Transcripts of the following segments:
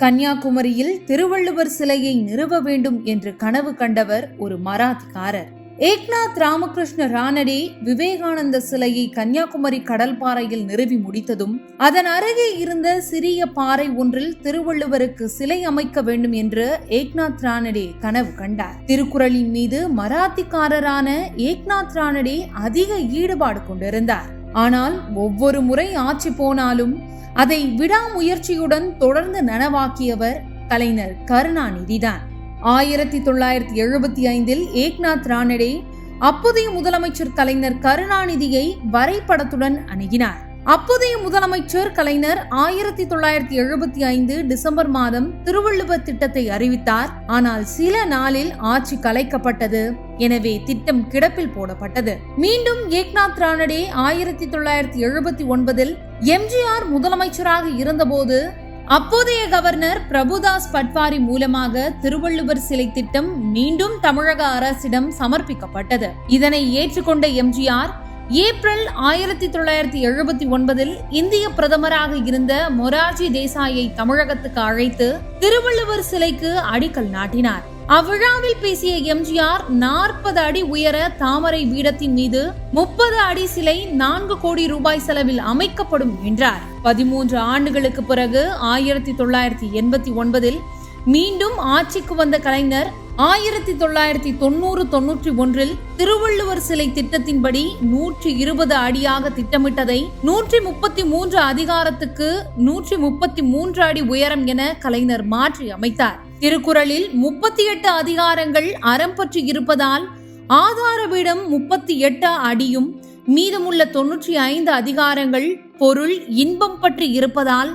கன்னியாகுமரியில் திருவள்ளுவர் சிலையை நிறுவ வேண்டும் என்று கனவு கண்டவர் ஒரு மராத்திக்காரர். ஏக்நாத் ராமகிருஷ்ண ரானடே விவேகானந்த சிலையை கன்னியாகுமரி கடல்பாறையில் நிறுவி முடித்ததும் அதன் அருகே இருந்த சிறிய பாறை ஒன்றில் திருவள்ளுவருக்கு சிலை அமைக்க வேண்டும் என்று ஏக்நாத் ரானடே கனவு கண்டார். திருக்குறளின் மீது மராத்திக்காரரான ஏக்நாத் ரானடே அதிக ஈடுபாடு கொண்டிருந்தார். ஆனால் ஒவ்வொரு முறை ஆட்சி போனாலும் அதை விடாமுயற்சியுடன் தொடர்ந்து நனவாக்கியவர் கலைஞர் கருணாநிதிதான். ஆயிரத்தி தொள்ளாயிரத்தி எழுபத்தி ஐந்தில் ஏக்நாத் ரானடே அப்போதைய முதலமைச்சர் கலைஞர் கருணாநிதியை வரைபடத்துடன் அணுகினார். அப்போதைய முதலமைச்சர் கலைஞர் ஆயிரத்தி தொள்ளாயிரத்தி எழுபத்தி ஐந்து டிசம்பர் மாதம் திருவள்ளுவர் திட்டத்தை அறிவித்தார். ஆனால் சில நாளில் ஆட்சி கலைக்கப்பட்டது. எனவே திட்டம் கிடப்பில் போடப்பட்டது. மீண்டும் ஏக்நாத் ரானடே ஆயிரத்தி தொள்ளாயிரத்தி எழுபத்தி ஒன்பதில் எம்ஜிஆர் முதலமைச்சராக இருந்தபோது அப்போதைய கவர்னர் பிரபுதாஸ் பட்வாரி மூலமாக திருவள்ளுவர் சிலை திட்டம் மீண்டும் தமிழக அரசிடம் சமர்ப்பிக்கப்பட்டது. இதனை ஏற்றுக்கொண்ட எம்ஜிஆர் ஏப்ரல் ஆயிரத்தி தொள்ளாயிரத்தி எழுபத்தி ஒன்பதில் இந்திய பிரதமராக இருந்த மொரார்ஜி தேசாயை தமிழகத்துக்கு அழைத்து திருவள்ளுவர் சிலைக்கு அடிக்கல் நாட்டினார். அவ்விழாவில் பேசிய எம்ஜிஆர் நாற்பது அடி உயர தாமரை பீடத்தின் மீது முப்பது அடி சிலை நான்கு கோடி ரூபாய் செலவில் அமைக்கப்படும் என்றார். பதிமூன்று ஆண்டுகளுக்கு பிறகு ஆயிரத்தி தொள்ளாயிரத்தி எண்பத்தி ஒன்பதில் மீண்டும் ஆட்சிக்கு வந்த கலைஞர் ஆயிரத்தி தொள்ளாயிரத்தி தொண்ணூறு தொன்னூற்றி ஒன்றில் திருவள்ளுவர் சிலை திட்டத்தின்படி நூற்றி இருபது அடியாக திட்டமிட்டதை நூற்றி முப்பத்தி மூன்று அதிகாரத்துக்கு நூற்றி முப்பத்தி மூன்று அடி உயரம் என கலைஞர் மாற்றி அமைத்தார். திருக்குறளில் முப்பத்தி எட்டு அதிகாரங்கள் அறம் பற்றி இருப்பதால் ஆதாரவிடம் முப்பத்தி எட்டு அடியும் மீதமுள்ள தொன்னூற்றி ஐந்து அதிகாரங்கள் பொருள் இன்பம் பற்றி இருப்பதால்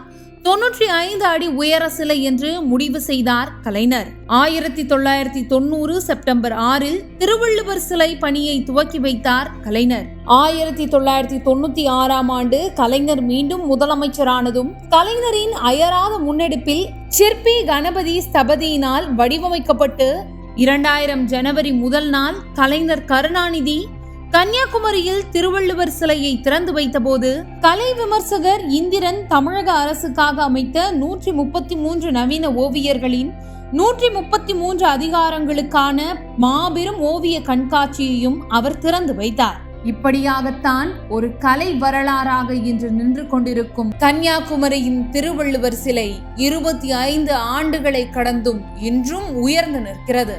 தொன்னூற்றி ஐந்து அடி உயர சிலை என்று முடிவு செய்தார் கலைஞர். ஆயிரத்தி தொள்ளாயிரத்தி தொண்ணூறு செப்டம்பர் ஆறில் திருவள்ளுவர் சிலை பணியை துவக்கி வைத்தார் கலைஞர். ஆயிரத்தி தொள்ளாயிரத்தி தொண்ணூத்தி ஆறாம் ஆண்டு கலைஞர் மீண்டும் முதலமைச்சரானதும் கலைஞரின் அயராத முன்னெடுப்பில் சிற்பி கணபதி ஸ்தபதியினால் வடிவமைக்கப்பட்டு இரண்டாயிரம் ஜனவரி முதல் நாள் கலைஞர் கருணாநிதி கன்னியாகுமரியில் திருவள்ளுவர் சிலையை திறந்து வைத்தபோது கலை விமர்சகர் இந்திரன் தமிழக அரசுக்காக அமைத்த நூற்றி முப்பத்தி மூன்று நவீன ஓவியர்களின் நூற்றி முப்பத்தி மூன்று அதிகாரங்களுக்கான மாபெரும் ஓவிய கண்காட்சியையும் அவர் திறந்து வைத்தார். இப்படியாகத்தான் ஒரு கலை வரலாறாக இன்று நின்று கொண்டிருக்கும் கன்னியாகுமரியின் திருவள்ளுவர் சிலை இருபத்தி ஐந்து ஆண்டுகளை கடந்தும் இன்றும் உயர்ந்து நிற்கிறது.